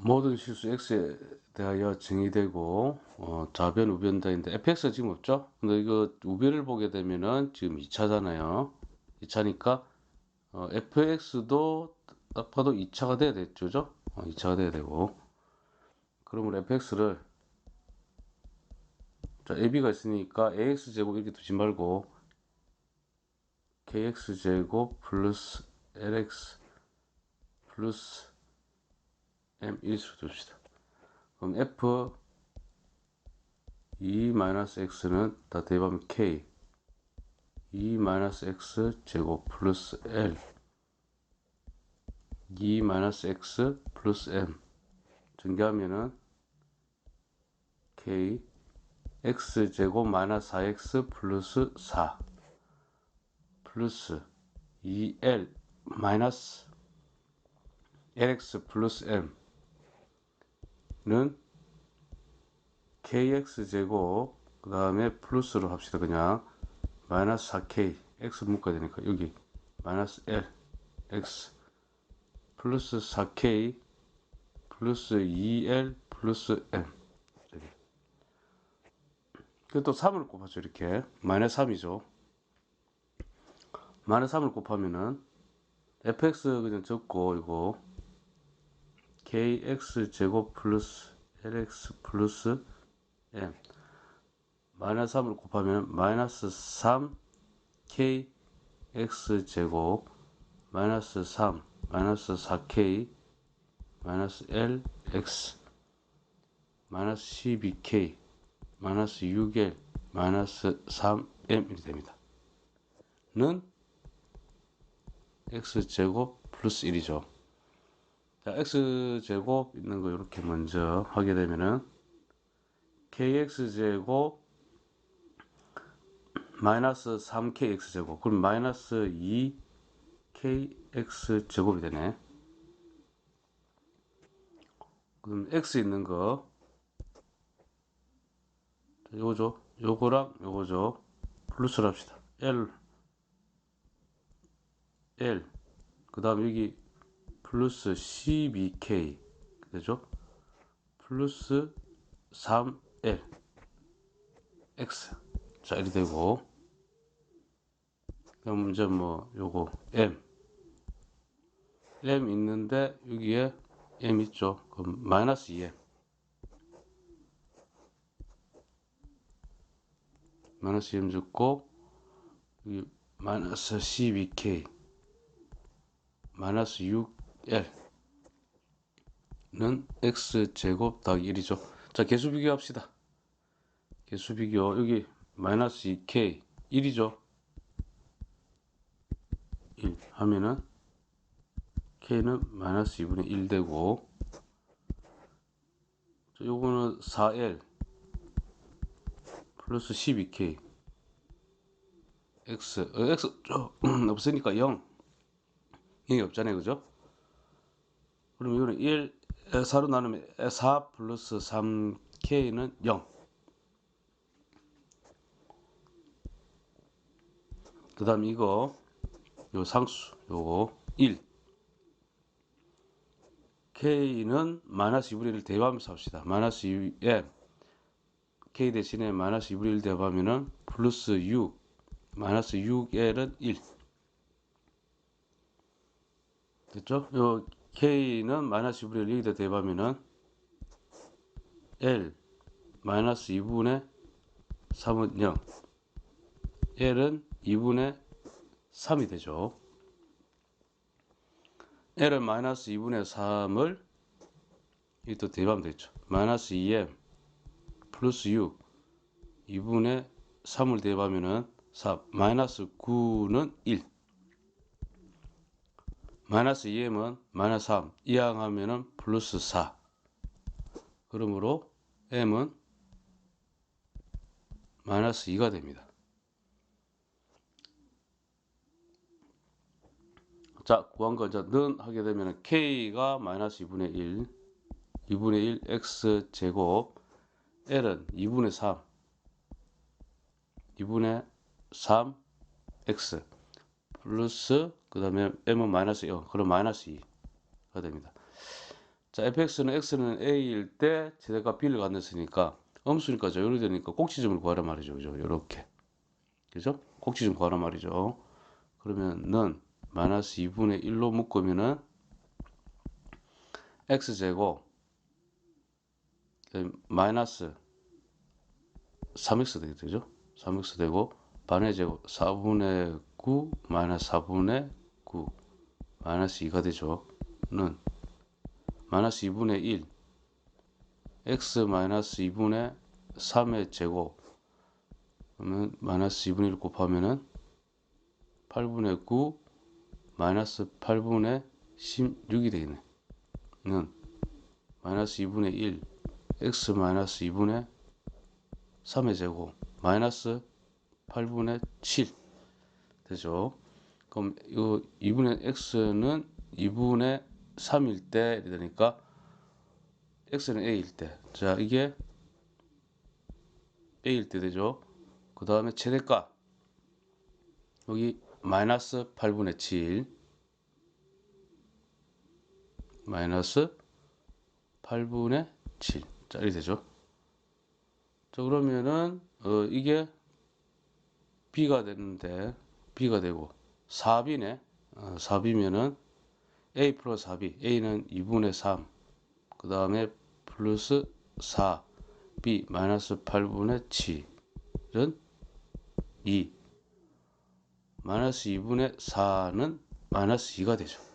모든 실수 x에 대하여 정의되고 어, 좌변 우변다인데 fx 지금 없죠? 근데 이거 우변을 보게 되면은 지금 2차잖아요. 2차니까 어, fx도 딱 봐도 2차가 돼야 됐죠? 어, 2차가 돼야 되고 그러면 fx를 자 ab가 있으니까 ax 제곱 이렇게 두지 말고 kx 제곱 플러스 lx 플러스 m 1수로 둡시다. 그럼 f 2 마이너스 x는 다 대입하면 k. 2 마이너스 x 제곱 플러스 l. 2 마이너스 x 플러스 m. 전개하면은 k x 제곱 마이너스 4x 플러스 4 플러스 2l 마이너스 lx 플러스 m 는 kx 제곱 그 다음에 플러스로 합시다 그냥. 마이너스 4k x 묶어야 되니까 여기 마이너스 l x 플러스 4k 플러스 2l 플러스 m. 그또 3을 곱하죠 이렇게. 마이너스 3이죠. 마이너스 3을 곱하면은 fx 그냥 적고 이거 kx 제곱 플러스 lx 플러스 m 마이너스 3을 곱하면 마이너스 3 kx 제곱 마이너스 3 마이너스 4k 마이너스 lx 마이너스 12k 마이너스 6l 마이너스 3m 이 됩니다. 는 x제곱 플러스 1이죠. 자, x제곱 있는 거 이렇게 먼저 하게 되면은 kx제곱 마이너스 3kx제곱 그럼 마이너스 2kx제곱이 되네. 그럼 x 있는 거 요거죠. 요거랑 요거죠. 플러스를 합시다. L L 그 다음 여기 플러스 12K 되죠? 플러스 3L X. 자 이리 되고. 그럼 이제 뭐 요거 M. M 있는데 여기에 M 있죠? 그럼 마이너스 2M 마이너스 2M 적고 여기 마이너스 12K 마이너스 6L는 X제곱 더하기 1이죠. 자, 개수 비교합시다. 개수 비교, 여기 마이너스 2K 1이죠. 1 하면은 K는 마이너스 2분의 1 되고 요거는 4L 플러스 12K X, 어, X 없으니까 0 0이 없잖아요. 그죠? 그럼 이거는 1, 4로 나누면 4 플러스 3K는 0. 그 다음 이거, 요 상수, 요거 1. K는 마이너스 2분의 1을 대입하면서 합시다. 마이너스 2에 K 대신에 마이너스 2분의 1 대입하면은 플러스 6, 마이너스 6L은 1. 됐죠? 요 K는 마이너스 2분의 1 여기다 대입하면은 L 마이너스 2분의 3은 0 L은 2분의 3이 되죠. L은 마이너스 2분의 3을 이또 대입하면 되죠. 마이너스 2M 플러스 6 2분의 3을 대입하면은 4 마이너스 9는 1 마이너스 2m은 마이너스 3 이항하면 은 플러스 4 그러므로 m은 마이너스 2가 됩니다. 자 구한 거 이제 는 하게 되면 k가 마이너스 2분의 1 2분의 1 x 제곱 l은 2분의 3 2분의 3 x 플러스 그 다음에 m은 마이너스 0 그럼 마이너스 2가 됩니다 자, fx는 x는 a일 때 최대값 b를 갖냈으니까 음수니까 조율이 되니까 꼭지점을 구하란 말이죠. 그죠? 요렇게. 그죠? 꼭지점 구하란 말이죠. 그러면은 마이너스 2분의 1로 묶으면은 x제곱 마이너스 3x 되게 되죠? 3x 되고 반의 제곱 4분의 9 마이너스 4분의 9 마이너스 2가 되죠. 는 마이너스 2분의 1 x 마이너스 2분의 3의 제곱 그러면 마이너스 2분의 1 곱하면은 8분의 9 마이너스 8분의 16이 되겠네. 는 마이너스 2분의 1 x 마이너스 2분의 3의 제곱 마이너스 8분의 7 되죠. 그럼 이 2분의 x는 2분의 3일 때 이러니까 x는 a일 때. 자, 이게 a일 때 되죠. 그 다음에 최대값 여기 마이너스 8분의 7 마이너스 8분의 7 짜리 되죠. 자 그러면은 어, 이게 b가 되는데 b가 되고 4b네. 어, 4b면은 a 플러스 4b a는 2분의 3 그 다음에 플러스 4 b 마이너스 8분의 7은 2 마이너스 2분의 4는 마이너스 2가 되죠